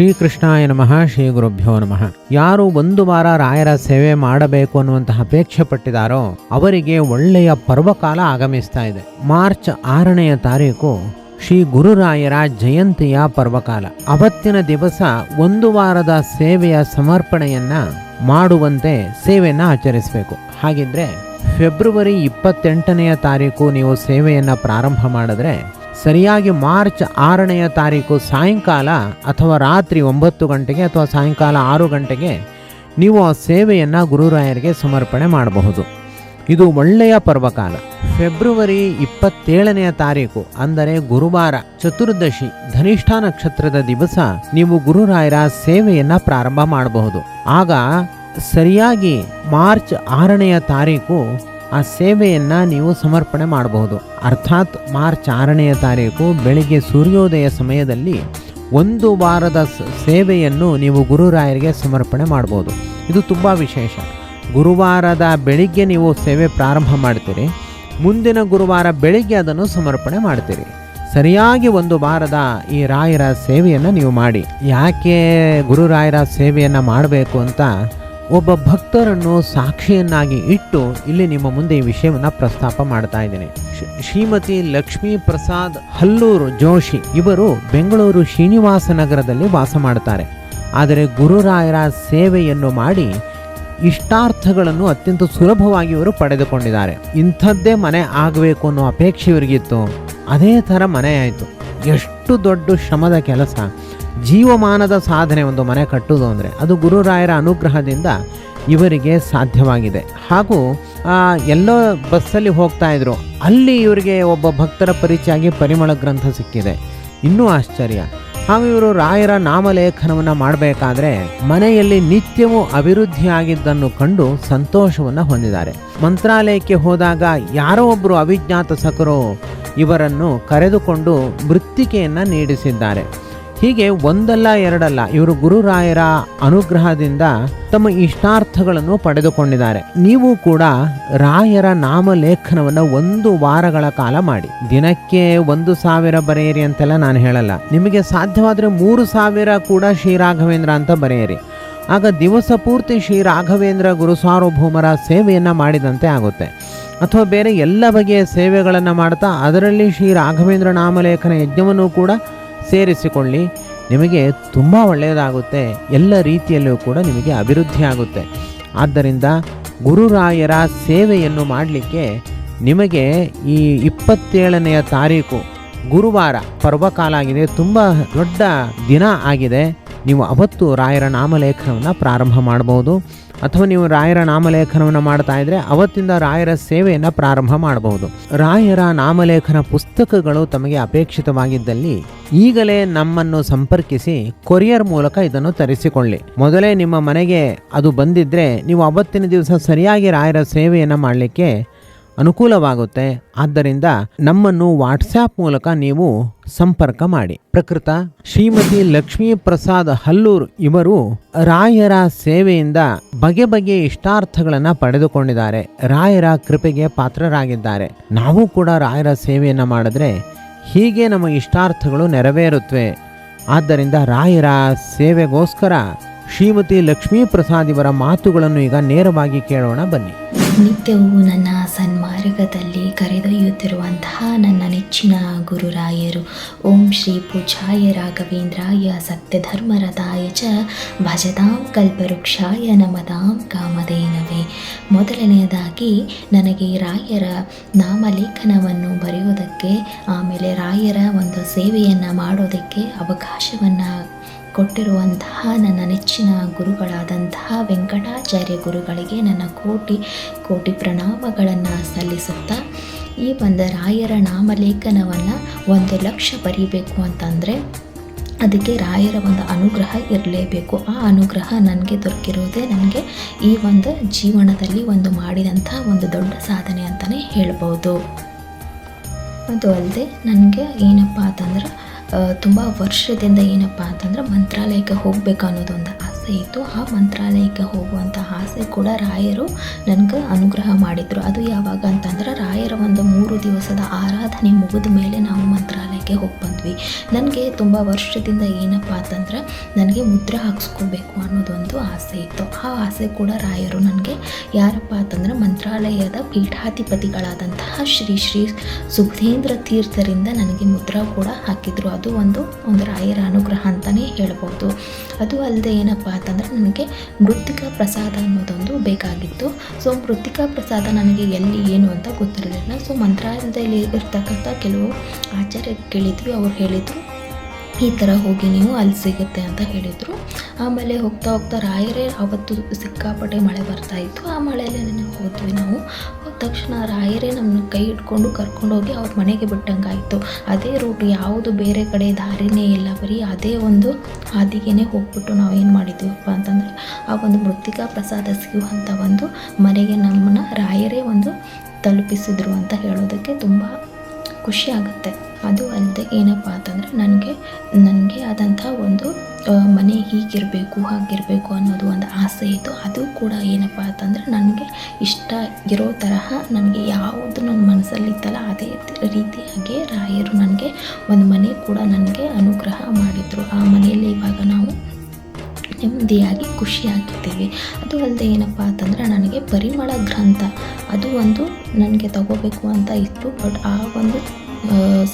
ಶ್ರೀಕೃಷ್ಣಾಯ ನಮಃ, ಶ್ರೀ ಗುರುಭ್ಯೋ ನಮಃ. ಯಾರು ಒಂದು ವಾರ ರಾಯರ ಸೇವೆ ಮಾಡಬೇಕು ಅನ್ನುವಂತಹ ಅಪೇಕ್ಷೆ ಪಟ್ಟಿದಾರೋ ಅವರಿಗೆ ಒಳ್ಳೆಯ ಪರ್ವಕಾಲ ಆಗಮಿಸ್ತಾ ಇದೆ. ಮಾರ್ಚ್ ಆರನೆಯ ತಾರೀಕು ಶ್ರೀ ಗುರುರಾಯರ ಜಯಂತಿಯ ಪರ್ವಕಾಲ. ಅವತ್ತಿನ ದಿವಸ ಒಂದು ವಾರದ ಸೇವೆಯ ಸಮರ್ಪಣೆಯನ್ನ ಮಾಡುವಂತೆ ಸೇವೆಯನ್ನು ಆಚರಿಸಬೇಕು. ಹಾಗಿದ್ರೆ, ಫೆಬ್ರವರಿ ಇಪ್ಪತ್ತೆಂಟನೆಯ ತಾರೀಕು ನೀವು ಸೇವೆಯನ್ನು ಪ್ರಾರಂಭ ಮಾಡಿದ್ರೆ ಸರಿಯಾಗಿ ಮಾರ್ಚ್ ಆರನೆಯ ತಾರೀಕು ಸಾಯಂಕಾಲ ಅಥವಾ ರಾತ್ರಿ ಒಂಬತ್ತು ಗಂಟೆಗೆ ಅಥವಾ ಸಾಯಂಕಾಲ ಆರು ಗಂಟೆಗೆ ನೀವು ಆ ಸೇವೆಯನ್ನು ಗುರುರಾಯರಿಗೆ ಸಮರ್ಪಣೆ ಮಾಡಬಹುದು. ಇದು ಒಳ್ಳೆಯ ಪರ್ವಕಾಲ. ಫೆಬ್ರವರಿ ಇಪ್ಪತ್ತೇಳನೆಯ ತಾರೀಕು, ಅಂದರೆ ಗುರುವಾರ ಚತುರ್ದಶಿ ಧನಿಷ್ಠ ನಕ್ಷತ್ರದ ದಿವಸ ನೀವು ಗುರುರಾಯರ ಸೇವೆಯನ್ನು ಪ್ರಾರಂಭ ಮಾಡಬಹುದು. ಆಗ ಸರಿಯಾಗಿ ಮಾರ್ಚ್ ಆರನೆಯ ತಾರೀಕು ಆ ಸೇವೆಯನ್ನು ನೀವು ಸಮರ್ಪಣೆ ಮಾಡಬಹುದು. ಅರ್ಥಾತ್ ಮಾರ್ಚ್ ಆರನೆಯ ತಾರೀಕು ಬೆಳಿಗ್ಗೆ ಸೂರ್ಯೋದಯ ಸಮಯದಲ್ಲಿ ಒಂದು ವಾರದ ಸೇವೆಯನ್ನು ನೀವು ಗುರುರಾಯರಿಗೆ ಸಮರ್ಪಣೆ ಮಾಡ್ಬೋದು ಇದು ತುಂಬ ವಿಶೇಷ. ಗುರುವಾರದ ಬೆಳಿಗ್ಗೆ ನೀವು ಸೇವೆ ಪ್ರಾರಂಭ ಮಾಡ್ತೀರಿ. ಮುಂದಿನ ಗುರುವಾರ ಬೆಳಿಗ್ಗೆ ಅದನ್ನು ಸಮರ್ಪಣೆ ಮಾಡ್ತೀರಿ. ಸರಿಯಾಗಿ ಒಂದು ವಾರದ ಈ ರಾಯರ ಸೇವೆಯನ್ನು ನೀವು ಮಾಡಿ. ಯಾಕೆ ಗುರುರಾಯರ ಸೇವೆಯನ್ನು ಮಾಡಬೇಕು ಅಂತ ಒಬ್ಬ ಭಕ್ತರನ್ನು ಸಾಕ್ಷಿಯನ್ನಾಗಿ ಇಟ್ಟು ಇಲ್ಲಿ ನಿಮ್ಮ ಮುಂದೆ ಈ ವಿಷಯವನ್ನು ಪ್ರಸ್ತಾಪ ಮಾಡ್ತಾ ಇದ್ದೇನೆ. ಶ್ರೀ- ಶ್ರೀಮತಿ ಲಕ್ಷ್ಮೀ ಪ್ರಸಾದ್ ಹಲ್ಲೂರು ಜೋಶಿ ಇವರು ಬೆಂಗಳೂರು ಶ್ರೀನಿವಾಸ ನಗರದಲ್ಲಿ ವಾಸ ಮಾಡ್ತಾರೆ ಆದರೆ ಗುರುರಾಯರ ಸೇವೆಯನ್ನು ಮಾಡಿ ಇಷ್ಟಾರ್ಥಗಳನ್ನು ಅತ್ಯಂತ ಸುಲಭವಾಗಿ ಇವರು ಪಡೆದುಕೊಂಡಿದ್ದಾರೆ. ಇಂಥದ್ದೇ ಮನೆ ಆಗಬೇಕು ಅನ್ನೋ ಅಪೇಕ್ಷೆ ಇವರಿಗಿತ್ತು. ಅದೇ ಥರ ಮನೆ ಆಯಿತು. ಎಷ್ಟು ದೊಡ್ಡ ಶ್ರಮದ ಕೆಲಸ. ಜೀವಮಾನದ ಸಾಧನೆ ಒಂದು ಮನೆ ಕಟ್ಟುವುದು ಅಂದರೆ ಅದು ಗುರುರಾಯರ ಅನುಗ್ರಹದಿಂದ ಇವರಿಗೆ ಸಾಧ್ಯವಾಗಿದೆ. ಹಾಗೂ ಎಲ್ಲೋ ಬಸ್ಸಲ್ಲಿ ಹೋಗ್ತಾ ಇದ್ರು, ಅಲ್ಲಿ ಇವರಿಗೆ ಒಬ್ಬ ಭಕ್ತರ ಪರಿಚಯ ಆಗಿ ಪರಿಮಳ ಗ್ರಂಥ ಸಿಕ್ಕಿದೆ. ಇನ್ನೂ ಆಶ್ಚರ್ಯ. ಹಾಗೂ ಇವರು ರಾಯರ ನಾಮಲೇಖನವನ್ನು ಮಾಡಬೇಕಾದ್ರೆ ಮನೆಯಲ್ಲಿ ನಿತ್ಯವೂ ಅಭಿವೃದ್ಧಿಯಾಗಿದ್ದನ್ನು ಕಂಡು ಸಂತೋಷವನ್ನು ಹೊಂದಿದ್ದಾರೆ. ಮಂತ್ರಾಲಯಕ್ಕೆ ಹೋದಾಗ ಯಾರೋ ಒಬ್ಬರು ಅವಿಜ್ಞಾತ ಸಕರು ಇವರನ್ನು ಕರೆದುಕೊಂಡು ಮೃತ್ತಿಕೆಯನ್ನು ನೀಡಿಸಿದ್ದಾರೆ. ಹೀಗೆ ಒಂದಲ್ಲ ಎರಡಲ್ಲ ಇವರು ಗುರುರಾಯರ ಅನುಗ್ರಹದಿಂದ ತಮ್ಮ ಇಷ್ಟಾರ್ಥಗಳನ್ನು ಪಡೆದುಕೊಂಡಿದ್ದಾರೆ. ನೀವು ಕೂಡ ರಾಯರ ನಾಮಲೇಖನವನ್ನು ಒಂದು ವಾರಗಳ ಕಾಲ ಮಾಡಿ. ದಿನಕ್ಕೆ ಒಂದು ಸಾವಿರ ಬರೆಯಿರಿ ಅಂತೆಲ್ಲ ನಾನು ಹೇಳಲ್ಲ. ನಿಮಗೆ ಸಾಧ್ಯವಾದರೆ ಮೂರು ಸಾವಿರ ಕೂಡ ಶ್ರೀ ರಾಘವೇಂದ್ರ ಅಂತ ಬರೆಯಿರಿ. ಆಗ ದಿವಸ ಪೂರ್ತಿ ಶ್ರೀ ರಾಘವೇಂದ್ರ ಗುರು ಸಾರ್ವಭೌಮರ ಸೇವೆಯನ್ನು ಮಾಡಿದಂತೆ ಆಗುತ್ತೆ. ಅಥವಾ ಬೇರೆ ಎಲ್ಲ ಬಗೆಯ ಸೇವೆಗಳನ್ನು ಮಾಡ್ತಾ ಅದರಲ್ಲಿ ಶ್ರೀ ರಾಘವೇಂದ್ರ ನಾಮಲೇಖನ ಯಜ್ಞವನ್ನು ಕೂಡ ಸೇರಿಸಿಕೊಳ್ಳಿ. ನಿಮಗೆ ತುಂಬ ಒಳ್ಳೆಯದಾಗುತ್ತೆ. ಎಲ್ಲ ರೀತಿಯಲ್ಲೂ ಕೂಡ ನಿಮಗೆ ಅಭಿವೃದ್ಧಿ ಆಗುತ್ತೆ. ಆದ್ದರಿಂದ ಗುರುರಾಯರ ಸೇವೆಯನ್ನು ಮಾಡಲಿಕ್ಕೆ ನಿಮಗೆ ಈ ಇಪ್ಪತ್ತೇಳನೆಯ ತಾರೀಕು ಗುರುವಾರ ಪರ್ವಕಾಲ ಆಗಿದೆ ತುಂಬ ದೊಡ್ಡ ದಿನ ಆಗಿದೆ. ನೀವು ಅವತ್ತು ರಾಯರ ನಾಮಲೇಖನವನ್ನು ಪ್ರಾರಂಭ ಮಾಡಬಹುದು ಅಥವಾ ನೀವು ರಾಯರ ನಾಮಲೇಖನವನ್ನು ಮಾಡ್ತಾ ಇದ್ರೆ ಅವತ್ತಿಂದ ರಾಯರ ಸೇವೆಯನ್ನು ಪ್ರಾರಂಭ ಮಾಡಬಹುದು. ರಾಯರ ನಾಮಲೇಖನ ಪುಸ್ತಕಗಳು ತಮಗೆ ಅಪೇಕ್ಷಿತವಾಗಿದ್ದಲ್ಲಿ ಈಗಲೇ ನಮ್ಮನ್ನು ಸಂಪರ್ಕಿಸಿ ಕೊರಿಯರ್ ಮೂಲಕ ಇದನ್ನು ತರಿಸಿಕೊಳ್ಳಿ. ಮೊದಲೇ ನಿಮ್ಮ ಮನೆಗೆ ಅದು ಬಂದಿದ್ರೆ ನೀವು ಅವತ್ತಿನ ದಿವಸ ಸರಿಯಾಗಿ ರಾಯರ ಸೇವೆಯನ್ನು ಮಾಡಲಿಕ್ಕೆ ಅನುಕೂಲವಾಗುತ್ತೆ. ಆದ್ದರಿಂದ ನಮ್ಮನ್ನು ವಾಟ್ಸ್ಆ್ಯಪ್ ಮೂಲಕ ನೀವು ಸಂಪರ್ಕ ಮಾಡಿ. ಪ್ರಕೃತ ಶ್ರೀಮತಿ ಲಕ್ಷ್ಮೀ ಪ್ರಸಾದ್ ಹಲ್ಲೂರ್ ಇವರು ರಾಯರ ಸೇವೆಯಿಂದ ಬಗೆ ಬಗೆಯ ಇಷ್ಟಾರ್ಥಗಳನ್ನು ಪಡೆದುಕೊಂಡಿದ್ದಾರೆ. ರಾಯರ ಕೃಪೆಗೆ ಪಾತ್ರರಾಗಿದ್ದಾರೆ. ನಾವು ಕೂಡ ರಾಯರ ಸೇವೆಯನ್ನು ಮಾಡಿದ್ರೆ ಹೀಗೆ ನಮ್ಮ ಇಷ್ಟಾರ್ಥಗಳು ನೆರವೇರುತ್ತವೆ ಆದ್ದರಿಂದ ರಾಯರ ಸೇವೆಗೋಸ್ಕರ ಶ್ರೀಮತಿ ಲಕ್ಷ್ಮೀ ಪ್ರಸಾದ್ ಇವರ ಮಾತುಗಳನ್ನು ಈಗ ನೇರವಾಗಿ ಕೇಳೋಣ ಬನ್ನಿ. ನಿತ್ಯವೂ ನನ್ನ ಸನ್ಮಾರ್ಗದಲ್ಲಿ ಕರೆದೊಯ್ಯುತ್ತಿರುವಂತಹ ನನ್ನ ನೆಚ್ಚಿನ ಗುರುರಾಯರು, ಓಂ ಶ್ರೀ ಪೂಜಾಯ ರಾಘವೇಂದ್ರಾಯ, ಸತ್ಯಧರ್ಮರಥಾಯ ಚ ಭಜತಾಂ ಕಲ್ಪವೃಕ್ಷಾಯ ನಮದಾಂ ಕಾಮಧೇನವೇ. ಮೊದಲನೆಯದಾಗಿ ನನಗೆ ರಾಯರ ನಾಮಲೇಖನವನ್ನು ಬರೆಯೋದಕ್ಕೆ ಆಮೇಲೆ ರಾಯರ ಒಂದು ಸೇವೆಯನ್ನು ಮಾಡೋದಕ್ಕೆ ಅವಕಾಶವನ್ನು ಕೊಟ್ಟಿರುವಂತಹ ನನ್ನ ನೆಚ್ಚಿನ ಗುರುಗಳಾದಂತಹ ವೆಂಕಟಾಚಾರ್ಯ ಗುರುಗಳಿಗೆ ನನ್ನ ಕೋಟಿ ಕೋಟಿ ಪ್ರಣಾಮಗಳನ್ನು ಸಲ್ಲಿಸುತ್ತಾ, ಈ ಒಂದು ರಾಯರ ನಾಮಲೇಖನವನ್ನು ಒಂದು ಲಕ್ಷ ಬರೀಬೇಕು ಅಂತಂದರೆ ಅದಕ್ಕೆ ರಾಯರ ಒಂದು ಅನುಗ್ರಹ ಇರಲೇಬೇಕು. ಆ ಅನುಗ್ರಹ ನನಗೆ ದೊರಕಿರೋದೇ ನನಗೆ ಈ ಒಂದು ಜೀವನದಲ್ಲಿ ಒಂದು ಮಾಡಿದಂಥ ಒಂದು ದೊಡ್ಡ ಸಾಧನೆ ಅಂತಲೇ ಹೇಳ್ಬೋದು. ಅದು ಅಲ್ಲದೆ ನನಗೆ ಏನಪ್ಪ ಅಂತಂದ್ರೆ ತುಂಬ ವರ್ಷದಿಂದ ಏನಪ್ಪ ಅಂತಂದ್ರೆ ಮಂತ್ರಾಲಯಕ್ಕೆ ಹೋಗಬೇಕು ಅನ್ನೋದೊಂದು ಆಸೆ ಇತ್ತು. ಆ ಮಂತ್ರಾಲಯಕ್ಕೆ ಹೋಗುವಂಥ ಆಸೆ ಕೂಡ ರಾಯರು ನನಗೆ ಅನುಗ್ರಹ ಮಾಡಿದರು. ಅದು ಯಾವಾಗ ಅಂತಂದ್ರೆ ರಾಯರ ಒಂದು ಮೂರು ದಿವಸದ ಆರಾಧನೆ ಮುಗಿದ ಮೇಲೆ ನಾವು ಮಂತ್ರಾಲಯಕ್ಕೆ ಸ್ಥಳಕ್ಕೆ ಹೋಗಿ ಬಂದ್ವಿ. ನನಗೆ ತುಂಬ ವರ್ಷದಿಂದ ಏನಪ್ಪ ಅಂತಂದ್ರೆ ನನಗೆ ಮುದ್ರೆ ಹಾಕ್ಸ್ಕೋಬೇಕು ಅನ್ನೋದೊಂದು ಆಸೆ ಇತ್ತು. ಆ ಆಸೆ ಕೂಡ ರಾಯರು ನನಗೆ ಯಾರಪ್ಪ ಅಂತಂದ್ರೆ ಮಂತ್ರಾಲಯದ ಪೀಠಾಧಿಪತಿಗಳಾದಂತಹ ಶ್ರೀ ಶ್ರೀ ಸುಧೇಂದ್ರ ತೀರ್ಥರಿಂದ ನನಗೆ ಮುದ್ರಾ ಕೂಡ ಹಾಕಿದ್ರು. ಅದು ಒಂದು ಒಂದು ರಾಯರ ಅನುಗ್ರಹ ಅಂತಲೇ ಹೇಳ್ಬೋದು. ಅದು ಅಲ್ಲದೆ ಏನಪ್ಪ ಅಂತಂದರೆ ನನಗೆ ಮೃತ್ತಿಕಾ ಪ್ರಸಾದ ಅನ್ನೋದೊಂದು ಬೇಕಾಗಿತ್ತು. ಸೊ, ಮೃತ್ತಿಕಾ ಪ್ರಸಾದ ನನಗೆ ಎಲ್ಲಿ, ಏನು ಅಂತ ಗೊತ್ತಿರಲಿಲ್ಲ. ಸೊ, ಮಂತ್ರಾಲಯದಲ್ಲಿ ಇರ್ತಕ್ಕಂಥ ಕೆಲವು ಆಚಾರ್ಯ ಕೇಳಿದ್ವಿ, ಅವ್ರು ಹೇಳಿದರು, ಈ ಥರ ಹೋಗಿ ನೀವು ಅಲ್ಲಿ ಸಿಗುತ್ತೆ ಅಂತ ಹೇಳಿದರು. ಆಮೇಲೆ ಹೋಗ್ತಾ ಹೋಗ್ತಾ ರಾಯರೇ ಅವತ್ತು ಸಿಕ್ಕಾಪಟ್ಟೆ ಮಳೆ ಬರ್ತಾ ಇತ್ತು. ಆ ಮಳೆಯಲ್ಲೇ ಹೋದ್ವಿ ನಾವು. ಹೋದ ತಕ್ಷಣ ರಾಯರೇ ನಮ್ಮನ್ನ ಕೈ ಹಿಡ್ಕೊಂಡು ಕರ್ಕೊಂಡೋಗಿ ಅವ್ರ ಮನೆಗೆ ಬಿಟ್ಟಂಗಾಯಿತು. ಅದೇ ರೂಟ್ ಯಾವುದು ಬೇರೆ ಕಡೆ ದಾರಿನೇ ಇಲ್ಲ. ಬರೀ ಅದೇ ಒಂದು ಹಾದಿಗೆನೇ ಹೋಗ್ಬಿಟ್ಟು ನಾವು ಏನು ಮಾಡಿದ್ದೀವಪ್ಪ ಅಂತಂದರೆ, ಆ ಒಂದು ಮೃತ್ತಿಕಾ ಪ್ರಸಾದ ಸಿಗುವಂಥ ಒಂದು ಮನೆಗೆ ನಮ್ಮನ್ನ ರಾಯರೇ ಒಂದು ತಲುಪಿಸಿದ್ರು ಅಂತ ಹೇಳೋದಕ್ಕೆ ತುಂಬ ಖುಷಿ ಆಗುತ್ತೆ. ಅದು ಅಲ್ಲದೆ ಏನಪ್ಪ ಅಂತಂದರೆ ನನಗೆ ನನಗೆ ಆದಂಥ ಒಂದು ಮನೆ ಹೀಗಿರಬೇಕು, ಹಾಗಿರಬೇಕು ಅನ್ನೋದು ಒಂದು ಆಸೆ ಇತ್ತು. ಅದು ಕೂಡ ಏನಪ್ಪ ಅಂತಂದರೆ ನನಗೆ ಇಷ್ಟ ಇರೋ ತರಹ ನನಗೆ ಯಾವುದು ನನ್ನ ಮನಸ್ಸಲ್ಲಿತ್ತಲ್ಲ ಅದೇ ರೀತಿಯಾಗಿ ರಾಯರು ನನಗೆ ಒಂದು ಮನೆ ಕೂಡ ನನಗೆ ಅನುಗ್ರಹ ಮಾಡಿದರು. ಆ ಮನೆಯಲ್ಲಿ ಇವಾಗ ನಾವು ನೆಮ್ಮದಿಯಾಗಿ ಖುಷಿಯಾಗಿದ್ದೀವಿ. ಅದು ಅಲ್ಲದೆ ಏನಪ್ಪ ಅಂತಂದರೆ ನನಗೆ ಪರಿಮಳ ಗ್ರಂಥ, ಅದು ಒಂದು ನನಗೆ ತಗೋಬೇಕು ಅಂತ ಇತ್ತು. ಬಟ್ ಆ ಒಂದು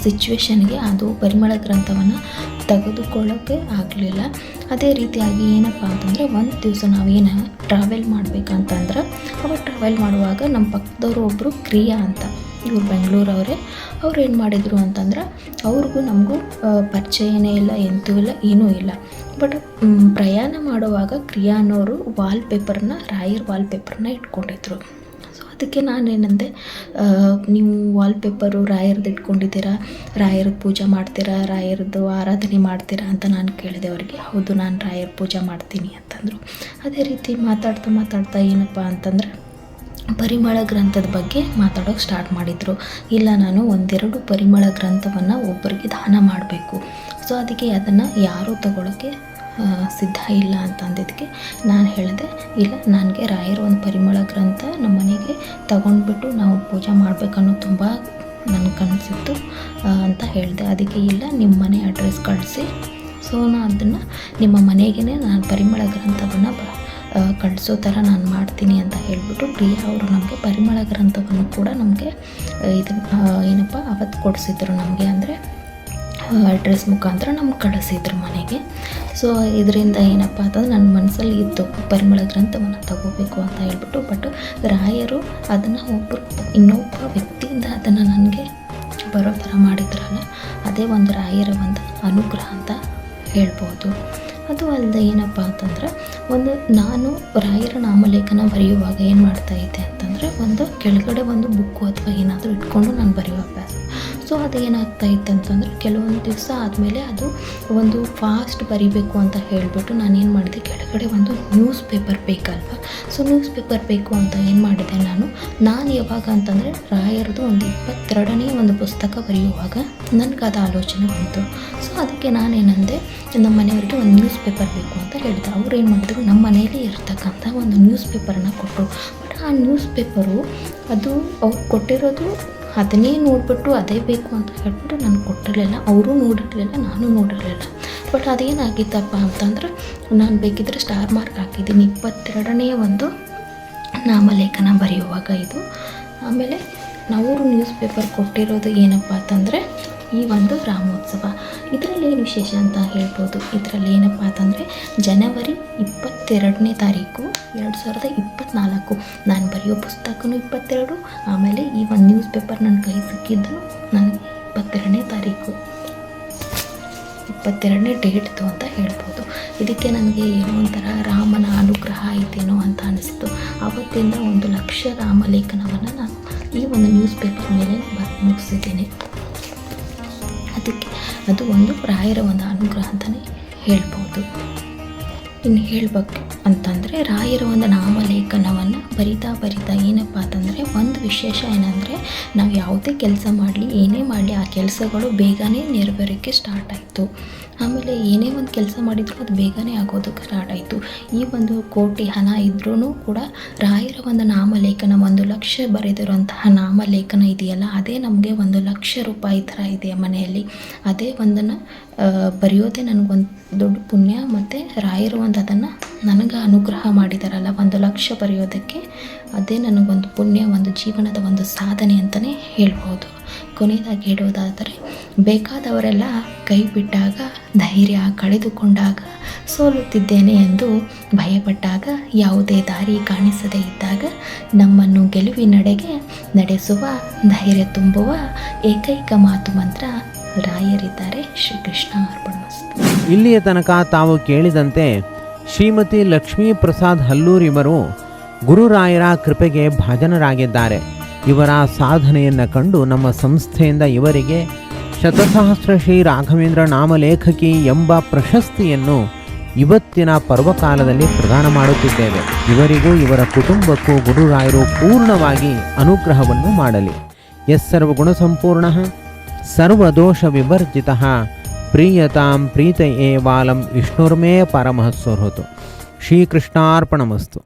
ಸಿಚುವೇಶನ್ಗೆ ಅದು ಪರಿಮಳ ಗ್ರಂಥವನ್ನು ತೆಗೆದುಕೊಳ್ಳೋಕ್ಕೆ ಆಗಲಿಲ್ಲ. ಅದೇ ರೀತಿಯಾಗಿ ಏನಪ್ಪ ಅಂತಂದರೆ, ಒಂದು ದಿವಸ ನಾವೇನು ಟ್ರಾವೆಲ್ ಮಾಡಬೇಕಂತಂದ್ರೆ ಅವಾಗ ಟ್ರಾವೆಲ್ ಮಾಡುವಾಗ ನಮ್ಮ ಪಕ್ಕದವರು ಒಬ್ಬರು ಕ್ರಿಯಾ ಅಂತ, ಇವ್ರು ಬೆಂಗಳೂರವರೇ, ಅವ್ರು ಏನು ಮಾಡಿದರು ಅಂತಂದ್ರೆ, ಅವ್ರಿಗೂ ನಮಗೂ ಪರಿಚಯನೇ ಇಲ್ಲ, ಎಂತೂ ಇಲ್ಲ, ಏನೂ ಇಲ್ಲ. ಬಟ್ ಪ್ರಯಾಣ ಮಾಡುವಾಗ ಕ್ರಿಯಾ ಅನ್ನೋರು ವಾಲ್ಪೇಪರ್ನ ರಾಯರ್ ವಾಲ್ಪೇಪರ್ನ ಇಟ್ಕೊಂಡಿದ್ರು. ಅದಕ್ಕೆ ನಾನೇನಂದೆ ನೀವು ವಾಲ್ಪೇಪರು ರಾಯರದ್ದು ಇಟ್ಕೊಂಡಿದ್ದೀರಾ ರಾಯರ ಪೂಜೆ ಮಾಡ್ತೀರಾ ರಾಯರದ್ದು ಆರಾಧನೆ ಮಾಡ್ತೀರಾ ಅಂತ ನಾನು ಕೇಳಿದೆ ಅವರಿಗೆ. ಹೌದು, ನಾನು ರಾಯರ ಪೂಜೆ ಮಾಡ್ತೀನಿ ಅಂತಂದರು. ಅದೇ ರೀತಿ ಮಾತಾಡ್ತಾ ಮಾತಾಡ್ತಾ ಏನಪ್ಪ ಅಂತಂದ್ರೆ, ಪರಿಮಳ ಗ್ರಂಥದ ಬಗ್ಗೆ ಮಾತಾಡೋಕೆ ಸ್ಟಾರ್ಟ್ ಮಾಡಿದರು. ಇಲ್ಲ, ನಾನು ಒಂದೆರಡು ಪರಿಮಳ ಗ್ರಂಥವನ್ನು ಒಬ್ಬರಿಗೆ ದಾನ ಮಾಡಬೇಕು. ಸೊ ಅದಕ್ಕೆ ಅದನ್ನು ಯಾರೂ ತಗೊಳ್ಳೋಕ್ಕೆ ಸಿದ್ಧ ಇಲ್ಲ ಅಂತ ಅಂದಿದ್ದಕ್ಕೆ ನಾನು ಹೇಳಿದೆ, ಇಲ್ಲ, ನನಗೆ ರಾಯರ ಒಂದು ಪರಿಮಳ ಗ್ರಂಥ ನಮ್ಮ ಮನೆಗೆ ತಗೊಂಡ್ಬಿಟ್ಟು ನಾವು ಪೂಜೆ ಮಾಡಬೇಕನ್ನೋ ತುಂಬ ನನಗೆ ಕನಸಿತ್ತು ಅಂತ ಹೇಳಿದೆ. ಅದಕ್ಕೆ ಇಲ್ಲ, ನಿಮ್ಮ ಮನೆ ಅಡ್ರೆಸ್ ಕಳಿಸಿ. ಸೊ ನಾನು ಅದನ್ನು ನಿಮ್ಮ ಮನೆಗೇ ನಾನು ಪರಿಮಳ ಗ್ರಂಥವನ್ನು ಕಳಿಸೋ ಥರ ನಾನು ಮಾಡ್ತೀನಿ ಅಂತ ಹೇಳಿಬಿಟ್ಟು ಪ್ರಿಯಾ ಅವರು ನಮಗೆ ಪರಿಮಳ ಗ್ರಂಥವನ್ನು ಕೂಡ ನಮಗೆ ಇದನ್ನು ಏನಪ್ಪ, ಅವತ್ತು ಕೊಡಿಸಿದ್ರು ನಮಗೆ. ಅಂದರೆ ಅಡ್ರೆಸ್ ಮುಖಾಂತರ ನಮ್ಗೆ ಕಳಿಸಿದ್ರು ಮನೆಗೆ. ಸೊ ಇದರಿಂದ ಏನಪ್ಪ ಅಂತಂದ್ರೆ ನನ್ನ ಮನಸ್ಸಲ್ಲಿ ಇತ್ತು ಪರಿಮಳ ಗ್ರಂಥವನ್ನು ತಗೋಬೇಕು ಅಂತ ಹೇಳ್ಬಿಟ್ಟು ಬಟ್ ರಾಯರು ಅದನ್ನು ಒಬ್ಬರು ಇನ್ನೊಬ್ಬ ವ್ಯಕ್ತಿಯಿಂದ ಅದನ್ನು ನನಗೆ ಬರೋ ಥರ ಮಾಡಿದ್ರಲ್ಲ, ಅದೇ ಒಂದು ರಾಯರ ಒಂದು ಅನುಗ್ರಹ ಅಂತ ಹೇಳ್ಬೋದು. ಅದು ಅಲ್ಲದೆ ಏನಪ್ಪ ಅಂತಂದರೆ, ಒಂದು ನಾನು ರಾಯರ ನಾಮಲೇಖನ ಬರೆಯುವಾಗ ಏನು ಮಾಡ್ತಾ ಇದ್ದೆ ಅಂತಂದರೆ, ಒಂದು ಕೆಳಗಡೆ ಒಂದು ಬುಕ್ಕು ಅಥವಾ ಏನಾದರೂ ಇಟ್ಕೊಂಡು ನಾನು ಬರೆಯೋ ಅಭ್ಯಾಸ. ಸೊ ಅದು ಏನಾಗ್ತಾ ಇತ್ತು ಅಂತಂದರೆ ಕೆಲವೊಂದು ದಿವಸ ಆದಮೇಲೆ ಅದು ಒಂದು ಫಾಸ್ಟ್ ಬರಿಬೇಕು ಅಂತ ಹೇಳಿಬಿಟ್ಟು ನಾನು ಏನು ಮಾಡಿದೆ? ಕೆಳಗಡೆ ಒಂದು ನ್ಯೂಸ್ ಪೇಪರ್ ಬೇಕಲ್ವ? ಸೊ ನ್ಯೂಸ್ ಪೇಪರ್ ಬೇಕು ಅಂತ ಏನು ಮಾಡಿದೆ ನಾನು? ನಾನು ಯಾವಾಗ ಅಂತಂದರೆ ರಾಯರದು ಒಂದು ಇಪ್ಪತ್ತೆರಡನೇ ಒಂದು ಪುಸ್ತಕ ಬರೆಯುವಾಗ ನನಗೆ ಆಲೋಚನೆ ಬಂತು. ಸೊ ಅದಕ್ಕೆ ನಾನೇನಂದೆ, ನಮ್ಮ ಮನೆಯವರಿಗೆ ಒಂದು ನ್ಯೂಸ್ ಪೇಪರ್ ಬೇಕು ಅಂತ ಹೇಳಿದೆ. ಅವ್ರು ಏನು ಮಾಡಿದ್ರು? ನಮ್ಮ ಮನೆಯಲ್ಲಿ ಇರ್ತಕ್ಕಂಥ ಒಂದು ನ್ಯೂಸ್ ಪೇಪರನ್ನು ಕೊಟ್ಟರು ಬಟ್ ಆ ನ್ಯೂಸ್ ಪೇಪರು ಅದು ಅವ್ರು ಕೊಟ್ಟಿರೋದು ಅದನ್ನೇ ನೋಡಿಬಿಟ್ಟು ಅದೇ ಬೇಕು ಅಂತ ಹೇಳ್ಬಿಟ್ಟು ನಾನು ಕೊಟ್ಟಿರಲಿಲ್ಲ. ಅವರು ನೋಡಿರಲಿಲ್ಲ, ನಾನು ನೋಡಿರಲಿಲ್ಲ. ಬಟ್ ಅದೇನಾಗಿತ್ತಪ್ಪ ಅಂತಂದ್ರೆ, ನಾನು ಬೇಕಿದ್ದರೆ ಸ್ಟಾರ್ ಮಾರ್ಕ್ ಹಾಕಿದ್ದೀನಿ. ಇಪ್ಪತ್ತೆರಡನೇ ಒಂದು ನಾಮಲೇಖನ ಬರೆಯುವಾಗ ಇದು. ಆಮೇಲೆ ನಾವು ನ್ಯೂಸ್ ಪೇಪರ್ ಕೊಟ್ಟಿರೋದು ಏನಪ್ಪ ಅಂತಂದರೆ ಈ ಒಂದು ರಾಮೋತ್ಸವ. ಇದರಲ್ಲಿ ಏನು ವಿಶೇಷ ಅಂತ ಹೇಳ್ಬೋದು? ಇದರಲ್ಲಿ ಏನಪ್ಪ ಅಂತಂದರೆ ಜನವರಿ ಇಪ್ಪತ್ತೆರಡನೇ ತಾರೀಕು ಎರಡು ಸಾವಿರದ ಇಪ್ಪತ್ತ್ನಾಲ್ಕು ನಾನು ಬರೆಯೋ ಪುಸ್ತಕನೂ ಇಪ್ಪತ್ತೆರಡು, ಆಮೇಲೆ ಈ ಒಂದು ನ್ಯೂಸ್ ಪೇಪರ್ ನನ್ನ ಕೈ ಸಿಕ್ಕಿದ್ದು ನನಗೆ ಇಪ್ಪತ್ತೆರಡನೇ ತಾರೀಕು. ಇಪ್ಪತ್ತೆರಡನೇ ಡೇಟ್ದು ಅಂತ ಹೇಳ್ಬೋದು. ಇದಕ್ಕೆ ನನಗೆ ಏನೋ ಒಂಥರ ರಾಮನ ಅನುಗ್ರಹ ಇದೇನೋ ಅಂತ ಅನಿಸ್ತು. ಆವತ್ತಿಂದ ಒಂದು ಲಕ್ಷ ರಾಮಲೇಖನವನ್ನು ನಾನು ಈ ಒಂದು ನ್ಯೂಸ್ ಪೇಪರ್ ಮೇಲೆ ಬರೆದು ಮುಗಿಸಿದ್ದೀನಿ. ಅದಕ್ಕೆ ಅದು ಒಂದು ರಾಯರ ಒಂದು ಅನುಗ್ರಹ ಅಂತಲೇ ಹೇಳ್ಬೋದು. ಇನ್ನು ಹೇಳ್ಬೇಕು ಅಂತಂದರೆ ರಾಯರ ಒಂದು ನಾಮಲೇಖನವನ್ನು ಬರಿತಾ ಬರಿತಾ ಏನಪ್ಪ ಅಂತಂದರೆ ಒಂದು ವಿಶೇಷ ಏನಂದರೆ ನಾವು ಯಾವುದೇ ಕೆಲಸ ಮಾಡಲಿ, ಏನೇ ಮಾಡಲಿ ಆ ಕೆಲಸಗಳು ಬೇಗನೆ ನೆರವೇರೋಕ್ಕೆ ಸ್ಟಾರ್ಟ್ ಆಯಿತು. ಆಮೇಲೆ ಏನೇ ಒಂದು ಕೆಲಸ ಮಾಡಿದರೂ ಅದು ಬೇಗನೆ ಆಗೋದಕ್ಕೆ ಸ್ಟಾರ್ಟ್ ಆಯಿತು. ಈ ಒಂದು ಕೋಟಿ ಹಣ ಇದ್ರೂ ಕೂಡ ರಾಯರ ಒಂದು ನಾಮಲೇಖನ, ಒಂದು ಲಕ್ಷ ಬರೆದಿರುವಂತಹ ನಾಮಲೇಖನ ಇದೆಯಲ್ಲ, ಅದೇ ನಮಗೆ ಒಂದು ಲಕ್ಷ ರೂಪಾಯಿ ಥರ ಇದೆ ಮನೆಯಲ್ಲಿ? ಅದೇ ಒಂದನ್ನು ಬರೆಯೋದೇ ನನಗೊಂದು ದೊಡ್ಡ ಪುಣ್ಯ ಮತ್ತು ರಾಯರು ಒಂದು ಅದನ್ನು ನನಗೆ ಅನುಗ್ರಹ ಮಾಡಿದಾರಲ್ಲ, ಒಂದು ಲಕ್ಷ ಬರೆಯೋದಕ್ಕೆ, ಅದೇ ನನಗೊಂದು ಪುಣ್ಯ, ಒಂದು ಜೀವನದ ಒಂದು ಸಾಧನೆ ಅಂತಲೇ ಹೇಳ್ಬೋದು. ಕೊನೆಯದಾಗಿ ಹೇಳೋದಾದರೆ ಬೇಕಾದವರೆಲ್ಲ ಕೈ ಬಿಟ್ಟಾಗ ಧೈರ್ಯ ಕಳೆದುಕೊಂಡಾಗ ಸೋಲುತ್ತಿದ್ದೇನೆ ಎಂದು ಭಯಪಟ್ಟಾಗ, ಯಾವುದೇ ದಾರಿ ಕಾಣಿಸದೇ ಇದ್ದಾಗ ನಮ್ಮನ್ನು ಗೆಲುವಿನಡೆಗೆ ನಡೆಸುವ, ಧೈರ್ಯ ತುಂಬುವ ಏಕೈಕ ಮಾತು ಮಂತ್ರ ರಾಯರಿದ್ದಾರೆ. ಶ್ರೀಕೃಷ್ಣ ಅರ್ಪಣ ಇಲ್ಲಿಯ ತನಕ ತಾವು ಕೇಳಿದಂತೆ ಶ್ರೀಮತಿ ಲಕ್ಷ್ಮೀ ಪ್ರಸಾದ್ ಹಲ್ಲೂರಿವರು ಗುರುರಾಯರ ಕೃಪೆಗೆ ಭಾಜನರಾಗಿದ್ದಾರೆ. ಇವರ ಸಾಧನೆಯನ್ನು ಕಂಡು ನಮ್ಮ ಸಂಸ್ಥೆಯಿಂದ ಇವರಿಗೆ ಶತಸಹಸ್ರ ಶ್ರೀ ರಾಘವೇಂದ್ರ ನಾಮಲೇಖಕಿ ಎಂಬ ಪ್ರಶಸ್ತಿಯನ್ನು ಇವತ್ತಿನ ಪರ್ವಕಾಲದಲ್ಲಿ ಪ್ರದಾನ ಮಾಡುತ್ತಿದ್ದೇವೆ. ಇವರಿಗೂ, ಇವರ ಕುಟುಂಬಕ್ಕೂ ಗುರುರಾಯರು ಪೂರ್ಣವಾಗಿ ಅನುಗ್ರಹವನ್ನು ಮಾಡಲಿ. ಎಸ್ ಸರ್ವಗುಣ ಸಂಪೂರ್ಣ ಸರ್ವದೋಷ ವಿವರ್ಜಿತ, ಪ್ರೀಯತಾಂ ಪ್ರೀತಯೇ ವಾಲಂ ವಿಷ್ಣುರ್ಮೇ ಪರಮಃ ಸುಹೃತು ಶ್ರೀಕೃಷ್ಣಾರ್ಪಣಮಸ್ತು.